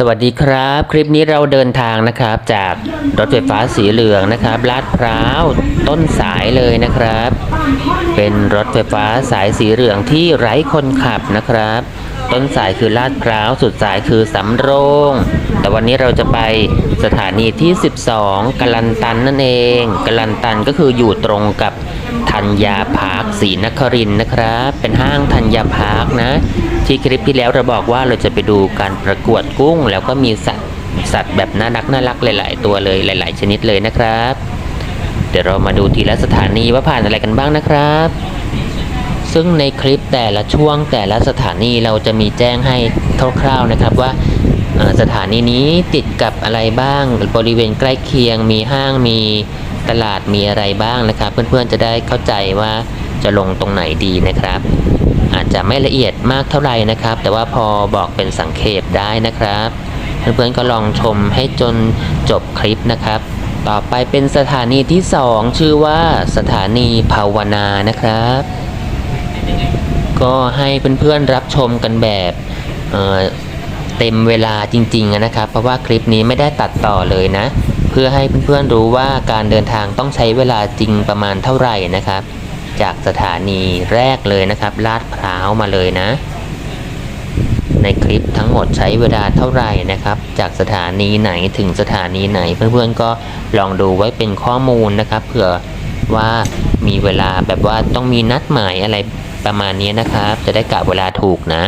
สวัสดีครับ คลิปนี้เราเดินทางนะครับ จากรถไฟฟ้าสีเหลืองนะครับลาดพร้าวต้นสายเลยนะครับ เป็นรถไฟฟ้าสายสีเหลืองที่ไร้คนขับนะครับ ต้นสายคือลาดพร้าวสุดสายคือสำโรง แต่วันนี้เราจะไปสถานีที่ 12 กลันตันนั่นเองกลันตันก็คืออยู่ตรงกับธัญญาพาร์คศรีนครินนะครับ เป็นห้างธัญญาพาร์คนะ ที่คลิปที่แล้วเราบอกว่าเราจะไปดูการประกวดกุ้ง แล้วก็มีสัตว์สัตว์แบบน่ารักน่ารักหลาย ๆ ตัวเลยหลาย ๆ ชนิดเลยนะครับ เดี๋ยวเรามาดูทีละสถานีว่าผ่านอะไรกันบ้างนะครับ ซึ่งในคลิปแต่ละช่วงแต่ละสถานีเราจะมีแจ้งให้คร่าว ๆ นะครับว่าสถานีนี้ติดกับอะไรบ้างบริเวณใกล้เคียง มีห้างมีตลาดมีอะไรบ้างนะครับ เพื่อนๆจะได้เข้าใจว่าจะลงตรงไหนดีนะครับ จจะไม่ละเอียดมากเท่าไหร่นะครับ แต่ว่าพอบอกเป็นสังเขปได้นะครับ เพื่อนๆก็ลองชมให้จนจบคลิปนะครับ ต่อไปเป็นสถานีที่ 2 ชื่อว่าสถานีภาวนานะครับ ก็ให้เพื่อนๆรับชมกันแบบเเต็มเวลาจริงๆนะครับ เพราะว่าคลิปนี้ไม่ได้ตัดต่อเลยนะ เพื่อให้เพื่อนๆรู้ว่าการเดินทางต้องใช้เวลาจริงประมาณเท่าไหร่นะครับ จากสถานีแรกเลยนะครับ ลาดพร้าวมาเลยนะ ในคลิปทั้งหมดใช้เวลาเท่าไหร่นะครับ จากสถานีไหนถึงสถานีไหน เพื่อนๆก็ลองดูไว้เป็นข้อมูลนะครับ เผื่อว่ามีเวลาแบบว่าต้องมีนัดหมายอะไรประมาณนี้นะครับ จะได้กะเวลาถูกนะ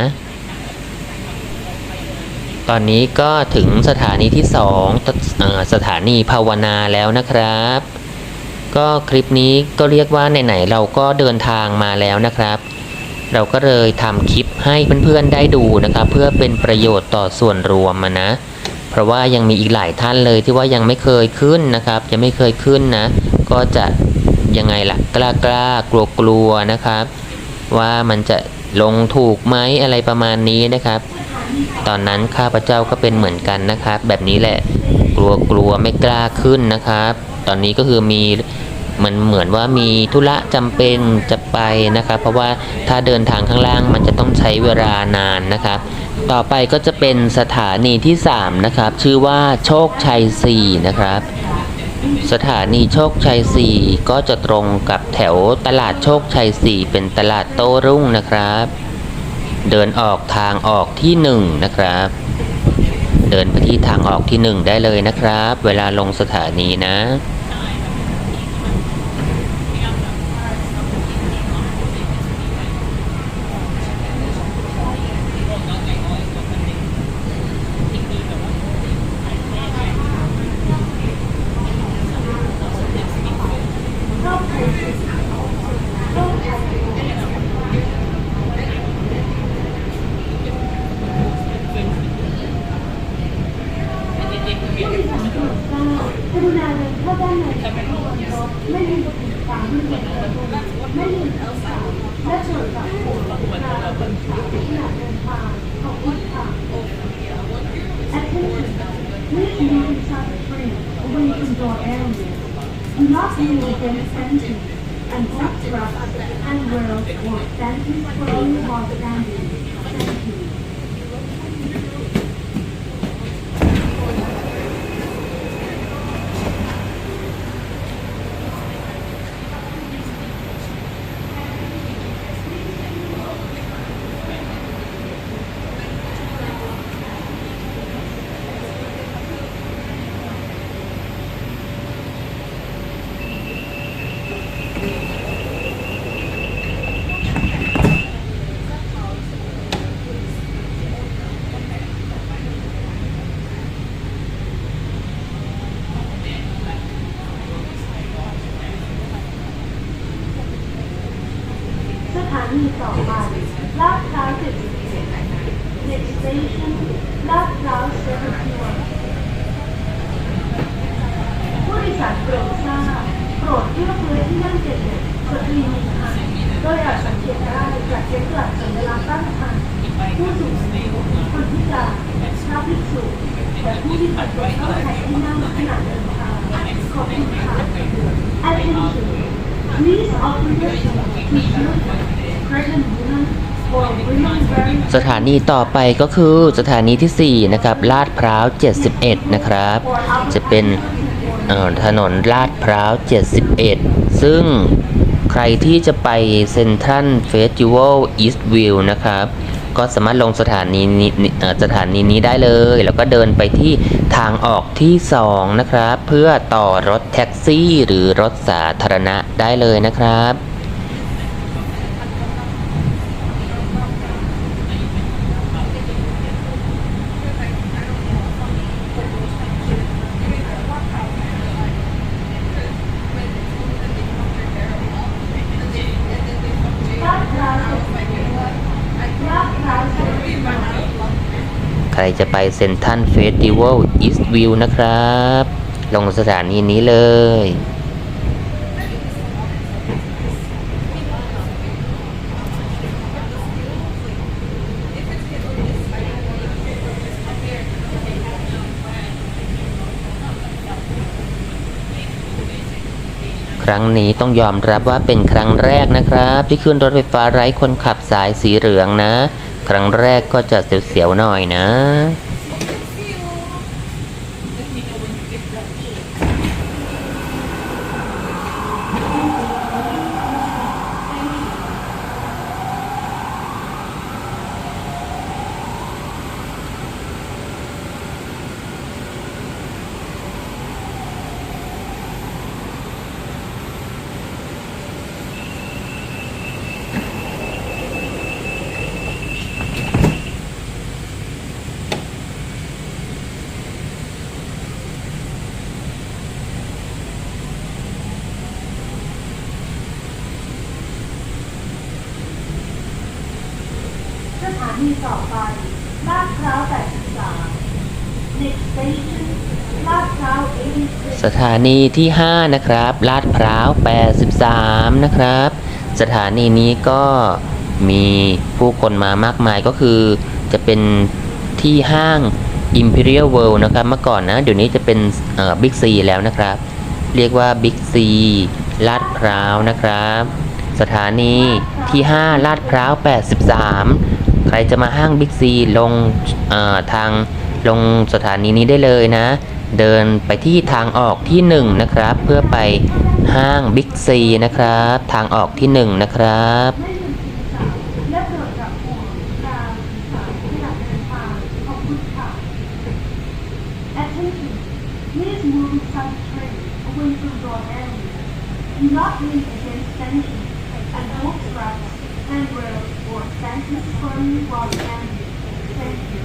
ตอนนี้ก็ถึงสถานีที่2ตเอ่อสถานีภาวนาแล้วนะครับ ก็คลิปนี้ก็เรียกว่าไหนๆเราก็เดินทางมาแล้วนะครับ เราก็เลยทำคลิปให้เพื่อนๆได้ดูนะครับ เพื่อเป็นประโยชน์ต่อส่วนรวมนะ เพราะว่ายังมีอีกหลายท่านเลยที่ว่ายังไม่เคยขึ้นนะครับ ยังไม่เคยขึ้นนะ ก็จะยังไงล่ะกล้ากล้ากลัวกลัวนะครับ ว่ามันจะลงถูกไหมอะไรประมาณนี้นะครับ ตอนนั้นข้าพเจ้าก็เป็นเหมือนกันนะครับ แบบนี้แหละ กลัวกลัวไม่กล้าขึ้นนะครับ ตอนนี้ก็คือมีมันเหมือนว่ามีธุระจำเป็นจะไปนะครับ เพราะว่าถ้าเดินทางข้างล่างมันจะต้องใช้เวลานานนะครับ ต่อไปก็จะเป็นสถานีที่ 3 นะครับ ชื่อว่าโชคชัย 4 นะครับ สถานีโชคชัย 4 ก็จะตรงกับแถวตลาดโชคชัย 4 เป็นตลาดโต้รุ่งนะครับ เดินออกทางออกที่ 1 นะครับ เดินไปที่ทางออกที่ 1 ได้เลยนะครับ เวลาลงสถานีนะ กรุณาเดินเข้าด้านในของรถไม่ลืมปิดฝาที่เปิดประตูไม่ลืมเอาสายและเชิญกับผู้บริการบนสายขณะเดินทางขอบคุณค่ะ Attention Please move inside the train away from door areas Do not move against fences and footstraps and rails or standing firmly while standing Thank you สถานีต่อไปลาดพร้าว77 Next station ลาดพร้าว71ผู้โดยสารโปรดทราบโปรดเลือกเลยที่นั่งเจ็ดสตรีมีคันโดยอาจสังเกตได้จากเช็คหลักสัญลักษณ์ตั้งคันผู้สูงอายุคนพิการพระภิกษุและผู้ที่ปัดตัวเข้าใช้ที่นั่งขณะเดินทางขอบคุณค่ะ Attention Please open your door to children, pregnant women, for women wearing สถานีต่อไปก็คือสถานีทีสี่ 4 นะครับลาดพร้าว 71 นะครับ จะเป็นถนนลาดพร้าว 71 ซึ่งใครที่จะไปเซ็นทรัลเฟสติวัลอีสต์วิวนะครับ ก็สามารถลงสถานีนี้สถานีนี้ได้เลย แล้วก็เดินไปที่ทางออกที่ 2 นะครับ เพื่อต่อรถแท็กซี่หรือรถสาธารณะได้เลยนะครับ ลาดพร้าวลาดพร้าวเจ็ดสิบ ใค รจะไปเซนทรัลเฟสติวัลอีสต์วิวนะครับ ลงสถานีนี้เลยครั้งนี้ต้องยอมรับว่าเป็นครั้งแรกนะครับ ที่ขึ้นรถไฟฟ้าไร้คนขับสายสีเหลืองนะ ครั้งแรกก็จะเสียวๆหน่อยนะ สถานีต่อไป ลาดพร้าว 83 next station ลาดพร้าว 86 สถานีที่ 5 นะครับลาดพร้าว 83 นะครับ สถานีนี้ก็มีผู้คนมามากมายก็คือจะเป็นที่ห้าง Imperial World นะครับ เมื่อก่อนนะ เดี๋ยวนี้จะเป็นบิ๊กซีแล้วนะครับ เรียกว่าบิ๊กซีลาดพร้าวนะครับ สถานีที่ 5 ลาดพร้าว 83 ใครจะมาห้างบิ๊กซีลงเอ่อทางลงสถานีนี้ได้เลยนะ เดินไปที่ทางออกที่1นะครับ เพื่อไปห้างบิ๊กซีนะครับ ทางออกที่1นะครับ ไม่ลืมศีรษะและโปรดกับห่วงกาวศีรษะขณะเดินทางขอบคุณค่ะ Attention Please move some train away from your area Do not lean against stanchions and both tracks handrails or stanchions firmly while standing Thank you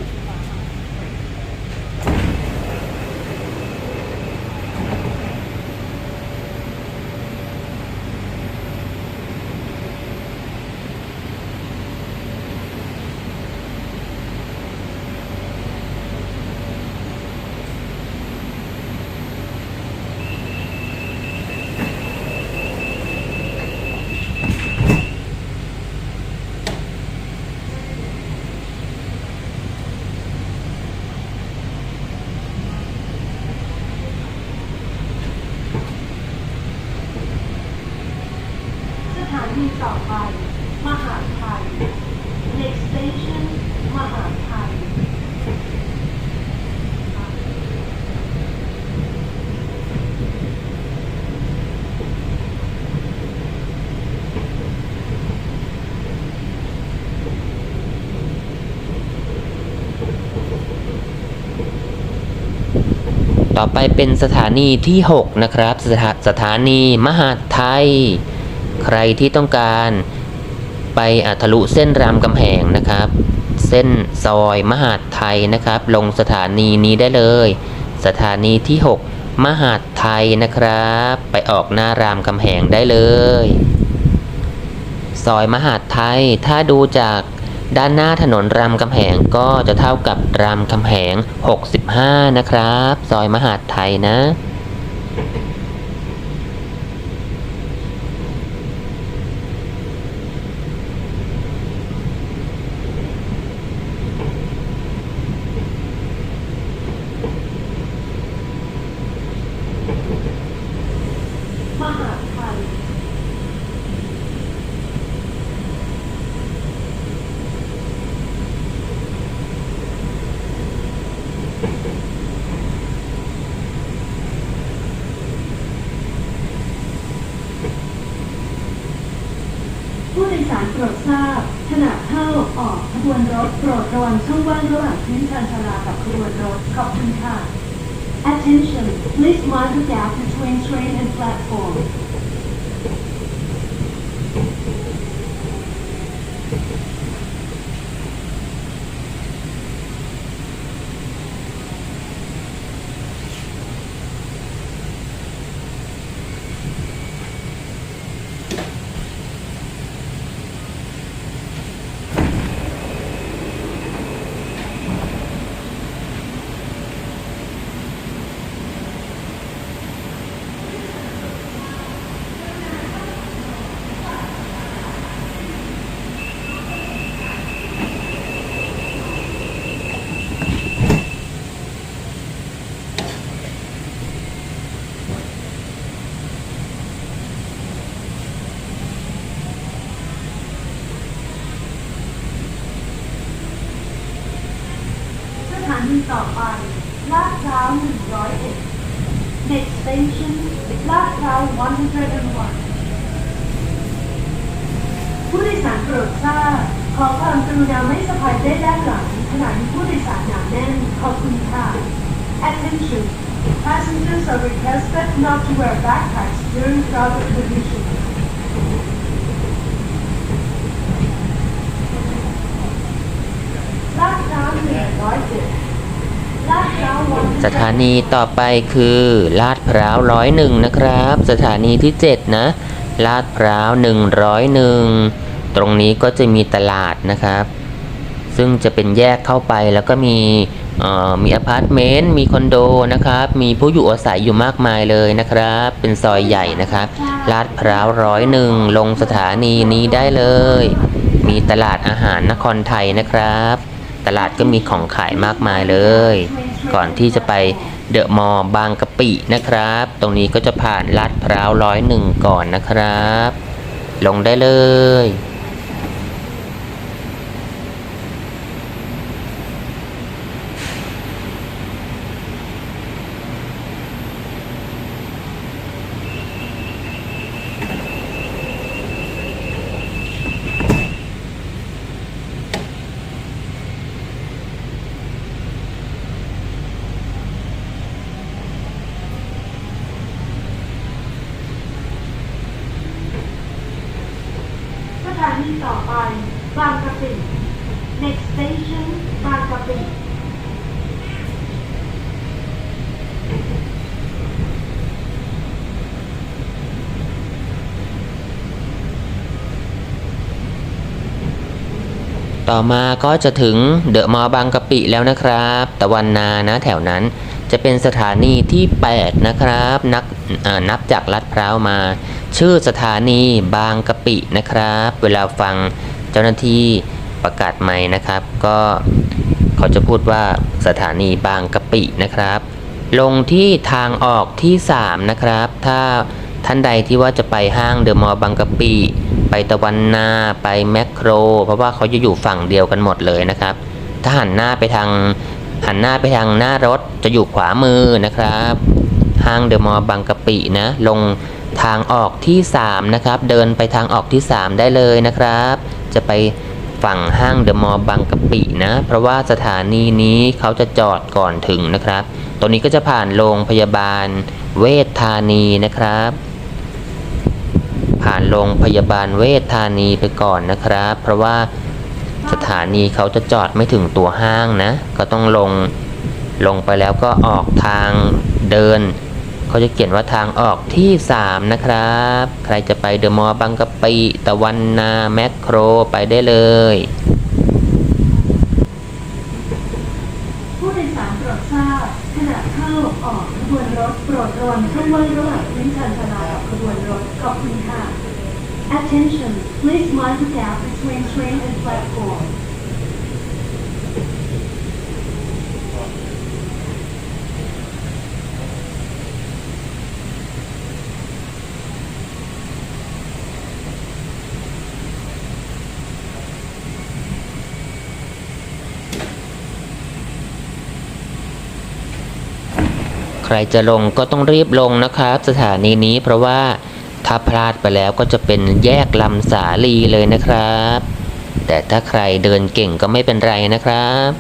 สถานีต่อไป มหาไทย next station มหาไทย ต่อไปเป็นสถานีที่ 6 นะครับ สถาสถานีมหาดไทย ใครที่ต้องการไปอะทะลุเส้นรามกำแหงนะครับ เส้นซอยมหาดไทยนะครับ ลงสถานีนี้ได้เลย สถานีที่ 6 มหาดไทยนะครับ ไปออกหน้ารามคำแหงได้เลย ซอยมหาดไทยถ้าดูจาก ด้านหน้าถนนรามคำแหงก็จะเท่ากับรามคำแหง 65 นะครับ ซอยมหาดไทยนะ มหา Attention. Please mind the gap between train and platform 101 Next station ลาดพร้าว101 ผู้โดยสารโปรดทราบ ขอความกรุณาไม่สะพายเป้ด้านหลังขณะที่ผู้โดยสารหนาแน่น ขอบคุณค่ะ Attention Passengers are requested not to wear backpacks during crowded conditions ลาดพร้าว107 สถานีต่อไปคือลาดพร้าวร้อยหนึ่งนะครับ สถานีที่ 7 นะ ลาดพร้าว101ตรงนี้ก็จะมีตลาดนะครับ ซึ่งจะเป็นแยกเข้าไปแล้วก็มีมีอพาร์ตเมนต์ มีคอนโดนะครับ มีผู้อยู่อาศัยอยู่มากมายเลยนะครับ เป็นซอยใหญ่นะครับ ลาดพร้าวร้อยหนึ่งลงสถานีนี้ได้เลย มีตลาดอาหารนครไทยนะครับ ตลาดก็มีของขายมากมายเลย ก่อนที่จะไปเดอะมอลล์บางกะปินะครับ ตรงนี้ก็จะผ่านลาดพร้าวร้อยหนึ่งก่อนนะครับ ลงได้เลย สถานีต่อไป บางกะปิ next station บางกะปิ ต่อมาก็จะถึงเดอะมอลล์บางกะปิแล้วนะครับ ตะวันนานะแถวนั้นจะเป็นสถานีที่ 8 นะครับ นับอ่านับจากลัดพร้าวมา ชื่อสถานีบางกะปินะครับ เวลาฟังเจ้าหน้าที่ประกาศใหม่นะครับ ก็เขาจะพูดว่าสถานีบางกะปินะครับ ลงที่ทางออกที่ 3 นะครับ ถ้า ท่านใดที่ว่าจะไปห้างเดอะมอลล์บางกะปิไปตะวันนาไปแมคโคร เพราะว่าเขาจะอยู่ฝั่งเดียวกันหมดเลยนะครับ ถ้าหันหน้าไปทางหันหน้าไปทางหน้ารถจะอยู่ขวามือนะครับ ห้างเดอะมอลล์บางกะปินะ ลงทางออกที่ 3 นะครับ เดินไปทางออกที่ 3 ได้เลยนะครับ จะไปฝั่งห้างเดอะมอลล์บางกะปินะ เพราะว่าสถานีนี้เขาจะจอดก่อนถึงนะครับตรงนี้ก็จะผ่านโรงพยาบาลเวชธานีนะครับ ผ่านโรงพยาบาลเวชธานีไปก่อนนะครับ เพราะว่าสถานีเขาจะจอดไม่ถึงตัวห้างนะ ก็ต้องลงลงไปแล้วก็ออกทางเดิน เขาจะเขียนว่าทางออกที่ 3 นะครับ ใครจะไปเดอะมอลล์บางกะปิตะวันนาแมคโครไปได้เลยผู้โดยสารโปรดทราบขณะเข้าออกขบวนรถโปรดระวังช่องว่างระหว่างพื้นชานชาลากับขบวนรถขอบคุณค่ะ Attention please mind the gap between train and platform ใครจะลงก็ต้องรีบลงนะครับ สถานีนี้เพราะว่า ถ้าพลาดไปแล้วก็จะเป็นแยกลำสาลีเลยนะครับ แต่ถ้าใครเดินเก่งก็ไม่เป็นไรนะครับ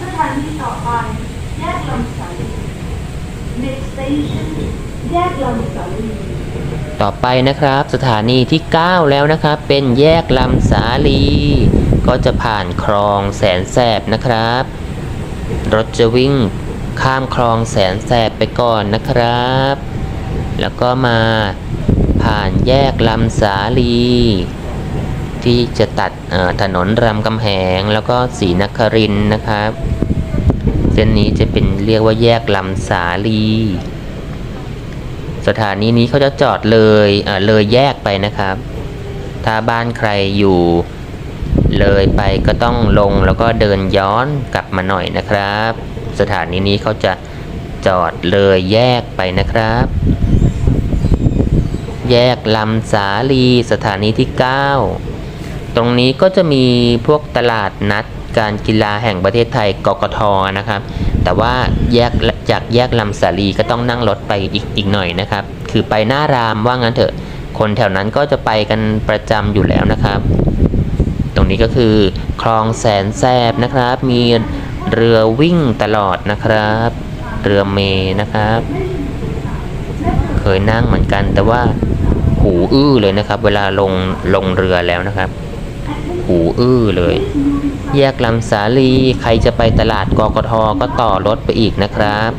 สถานีต่อไป แยกลำสาลี next station แยกลำสาลี ต่อไปนะครับ สถานีที่ 9 แล้วนะครับ เป็นแยกลำสาลี ก็จะผ่านคลองแสนแสบนะครับ รถจะวิ่งข้ามคลองแสนแสบไปก่อนนะครับ แล้วก็มาผ่านแยกลำสาลี ที่จะตัดถนนรามคำแหงแล้วก็ศรีนครินนะครับ เส้นนี้จะเป็นเรียกว่าแยกลำสาลี สถานีนี้เขาจะจอดเลยเลยแยกไปนะครับ ถ้าบ้านใครอยู่เลยไปก็ต้องลงแล้วก็เดินย้อนกลับมาหน่อยนะครับ สถานีนี้เขาจะจอดเลยแยกไปนะครับ แยกลำสาลีสถานีที่ 9 ตรงนี้ก็จะมีพวกตลาดนัดการกีฬาแห่งประเทศไทยกกทนะครับ แต่ว่าแยกจากแยกลำสาลีก็ต้องนั่งรถไปอีกอีกหน่อยนะครับ คือไปหน้ารามว่างั้นเถอะ คนแถวนั้นก็จะไปกันประจำอยู่แล้วนะครับ ตรงนี้ก็คือคลองแสนแสบนะครับ มีเรือวิ่งตลอดนะครับ เรือเมนะครับ เคยนั่งเหมือนกัน แต่ว่าหูอื้อเลยนะครับ เวลาลงลงเรือแล้วนะครับ หูอื้อเลย แยกลำสาลี ใครจะไปตลาดกกทก็ต่อรถไปอีกนะครับ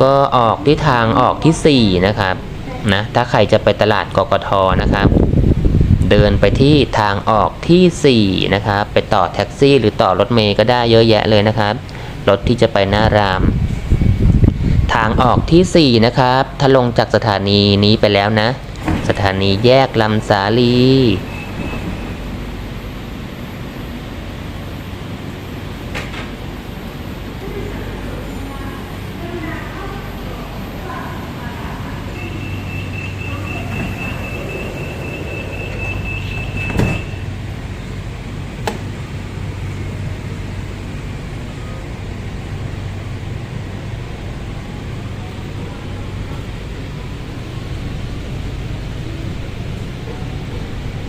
ก็ออกที่ทางออกที่ 4 นะครับนะถ้าใครจะไปตลาดกกทนะครับ เดินไปที่ทางออกที่ 4 นะครับ ไปต่อแท็กซี่ หรือต่อรถเมย์ก็ได้เยอะแยะเลยนะครับ รถที่จะไปหน้าราม ทางออกที่ 4 นะครับ ถ้าลงจากสถานีนี้ไปแล้วนะ สถานีแยกลำสาลี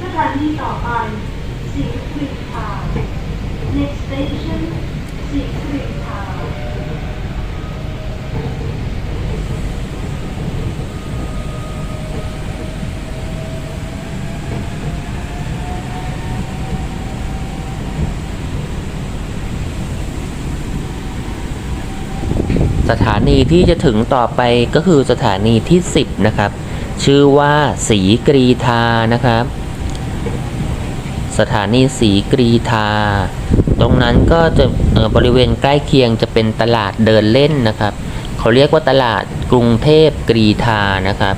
สถานีต่อไปสีครีทาว next station สีครีทาว สถานีที่จะถึงต่อไปก็คือสถานีที่ 10 นะครับ ชื่อว่าสีกรีธานะครับ สถานีสีกรีธา ตรงนั้นก็จะบริเวณใกล้เคียงจะเป็นตลาดเดินเล่นนะครับ เขาเรียกว่าตลาดกรุงเทพกรีธานะครับ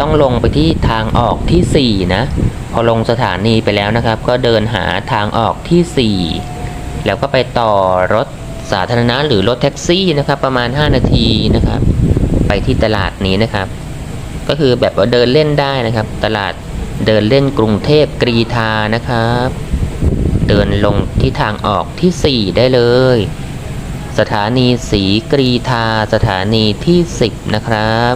ต้องลงไปที่ทางออกทีสี่4 นะ พอลงสถานีไปแล้วนะครับ ก็เดินหาทางออกทีสี่4 แล้วก็ไปต่อรถ สาธารณะหรือรถแท็กซี่นะครับ ประมาณ 5 นาทีนะครับ ไปที่ตลาดนี้นะครับ ก็คือแบบว่าเดินเล่นได้นะครับ ตลาดเดินเล่นกรุงเทพกรีธานะครับ เดินลงที่ทางออกทีสี่4 ได้เลย สถานีสีกรีธาสถานีที่ 10 นะครับ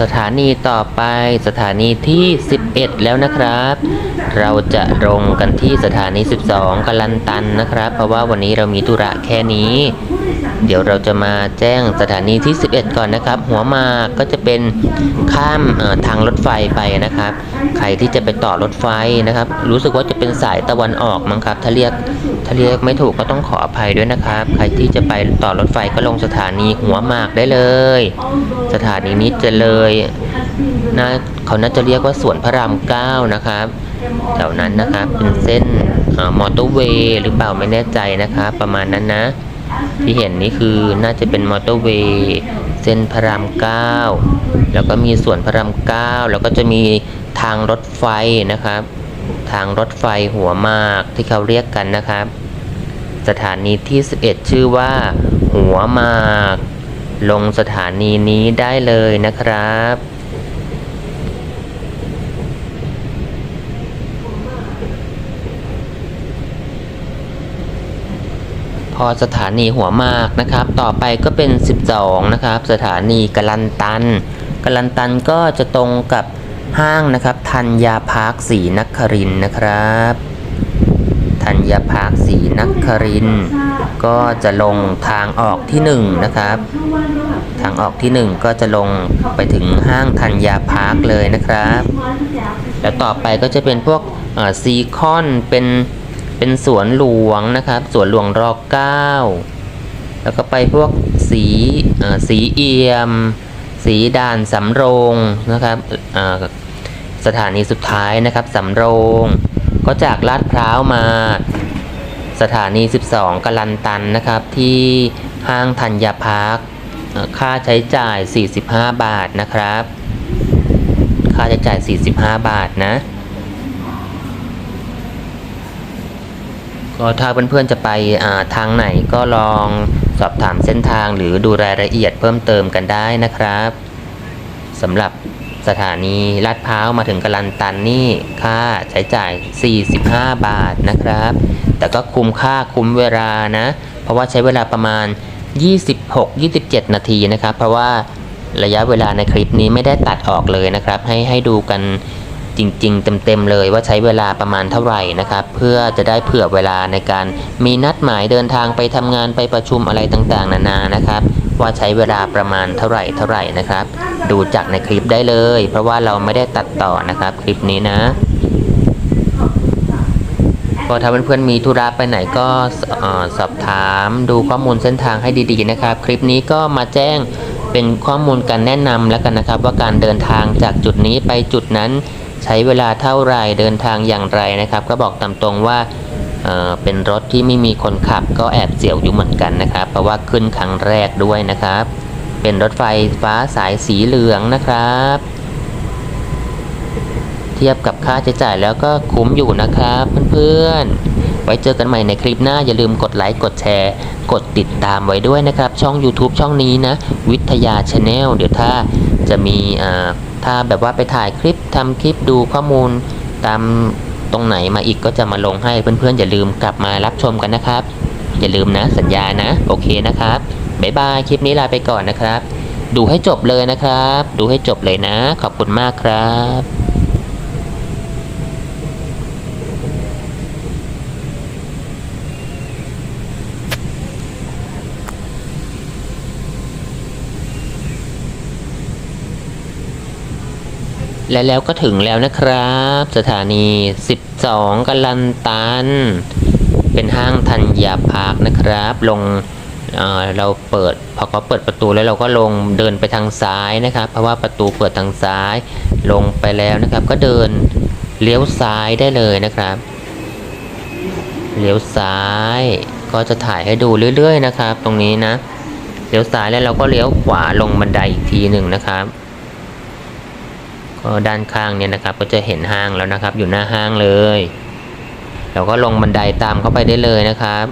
สถานีต่อไปสถานีที่ 11 แล้วนะครับ เราจะลงกันที่สถานี 12กลันตันนะครับ เพราะว่าวันนี้เรามีธุระแค่นี้ เดี๋ยวเราจะมาแจ้งสถานีที่ 11 ก่อนนะครับ หัวมาก็จะเป็นข้ามทางรถไฟไปนะครับ ใครที่จะไปต่อรถไฟนะครับ รู้สึกว่าจะเป็นสายตะวันออกมั้งครับ ถ้าเรียกถ้าเรียกไม่ถูกก็ต้องขออภัยด้วยนะครับ ใครที่จะไปต่อรถไฟก็ลงสถานีหัวมากได้เลย สถานีนี้จะเลยน่าเขาน่าจะเรียกว่าสวนพระรามเก้านะครับแถวนั้นนะครับเป็นเส้นมอเตอร์เวย์หรือเปล่าไม่แน่ใจนะครับ ประมาณนั้นนะ ที่เห็นนี่คือน่าจะเป็นมอเตอร์เวย์เส้นพระรามเก้าแล้วก็มีสวนพระรามเก้าแล้วก็จะมีทางรถไฟนะครับ ทางรถไฟหัวมากที่เขาเรียกกันนะครับ สถานีที่ 11 ชื่อว่า หัวมาก ลงสถานีนี้ได้เลยนะครับ อสถานีหัวมากนะครับ ต่อไปก็เป็น 12 นะครับ สถานีกลันตันกลันตันก็จะตรงกับห้างนะครับธัญญาพาร์คศรีนครินนะครับธัญญาพาร์คศรีนครินก็จะลงทางออกที่1นะครับ ทางออกที่ 1 ก็จะลงไปถึงห้างธัญญาพาร์คเลยนะครับ แล้วต่อไปก็จะเป็นพวกซีคอนเป็น เป็นสวนหลวงนะครับ สวนหลวงรอเก้าแล้วก็ไปพวกสีสีเอี่ยม สีด่านสำโรงนะครับสถานีสุดท้ายนะครับสำโรง ก็จากลาดพร้าวมาสถานี 12กลันตันนะครับที่ห้างธัญญาพาร์คเอ่อค่าใช้จ่าย 45 บาทนะครับ ค่าใช้จ่าย 45 บาทนะ ก็ถ้าเพื่อนๆจะไปทางไหนก็ลองสอบถามเส้นทางหรือดูรายละเอียดเพิ่มเติมกันได้นะครับสำหรับสถานีลาดพร้าวมาถึงกลันตันนี่ค่าใช้จ่าย 45 บาทนะครับ แต่ก็คุ้มค่าคุ้มเวลานะ เพราะว่าใช้เวลาประมาณ 26-27 นาทีนะครับ เพราะว่าระยะเวลาในคลิปนี้ไม่ได้ตัดออกเลยนะครับ ให้ให้ดูกัน จริงๆ เต็มๆเลยว่าใช้เวลาประมาณเท่าไหร่นะครับ เพื่อจะได้เผื่อเวลาในการมีนัดหมายเดินทางไปทำงานไปประชุมอะไรต่างๆ นานานะครับ ว่าใช้เวลาประมาณเท่าไหร่เท่าไหร่นะครับ ดูจากในคลิปได้เลย เพราะว่าเราไม่ได้ตัดต่อนะครับคลิปนี้นะก็ถ้าเพื่อนๆมีธุระไปไหนก็สอบถามดูข้อมูลเส้นทางให้ดีๆนะครับ คลิปนี้ก็มาแจ้งเป็นข้อมูลการแนะนำแล้วกันนะครับ ว่าการเดินทางจากจุดนี้ไปจุดนั้น ช้เวลาเท่าไรเดินทางอย่างไรนะครับ ก็บอกตามตรงว่าเเป็นรถที่ไม่มีคนขับก็แอบเสียวอยู่เหมือนกันนะครับ เพราะว่าขึ้นครั้งแรกด้วยนะครับ เป็นรถไฟฟ้าสายสีเหลืองนะครับ เทียบกับค่าใช้จ่ายแล้วก็คุ้มอยู่นะครับเพื่อนๆ ไว้เจอกันใหม่ในคลิปหน้าอย่าลืมกดไลค์กดแชร์ กดติดตามไว้ด้วยนะครับ ช่อง YouTube ช่องนี้นะ วิทยาชาแนลเดี๋ยวถ้า จะมีอ่าถ้าแบบว่าไปถ่ายคลิปทำคลิปดูข้อมูลตามตรงไหนมาอีกก็จะมาลงให้เพื่อนๆ อย่าลืมกลับมารับชมกันนะครับ อย่าลืมนะสัญญานะ โอเคนะครับบ๊ายบายคลิปนี้ลาไปก่อนนะครับ ดูให้จบเลยนะครับ ดูให้จบเลยนะ ขอบคุณมากครับ และแล้วก็ถึงแล้วนะครับ สถานี 12กัลันตัน เป็นห้างธัญญาพาร์คนะครับ ลงเเราเปิดพอเขาเปิดประตูแล้วเราก็ลงเดินไปทางซ้ายนะครับ เพราะว่าประตูเปิดทางซ้าย ลงไปแล้วนะครับ ก็เดินเลี้ยวซ้ายได้เลยนะครับ เลี้ยวซ้ายก็จะถ่ายให้ดูเรื่อย ๆ นะครับ ตรงนี้นะ เลี้ยวซ้ายแล้วเราก็เลี้ยวขวาลงบันไดอีกทีหนึ่งนะครับ ก็ด้านข้างเนี่ยนะครับ ก็จะเห็นห้างแล้วนะครับ อยู่หน้าห้างเลยเราก็ลงบันไดตามเข้าไปได้เลยนะครับ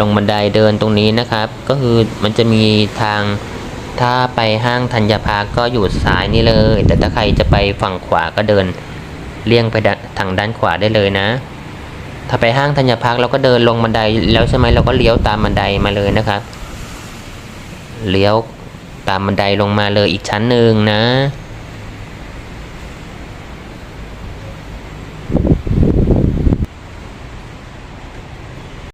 ลงบันไดเดินตรงนี้นะครับ ก็คือมันจะมีทางถ้าไปห้างธัญพาก็อยู่ซ้ายนี่เลย แต่ถ้าใครจะไปฝั่งขวาก็เดินเลี่ยงไปทางด้านขวาได้เลยนะ ถ้าไปห้างธัญพาร์คเราก็เดินลงบันไดแล้วใช่ไหมเราก็เลี้ยวตามบันไดมาเลยนะครับ เลี้ยว ตามบันไดลงมาเลยอีกชั้นหนึ่งนะ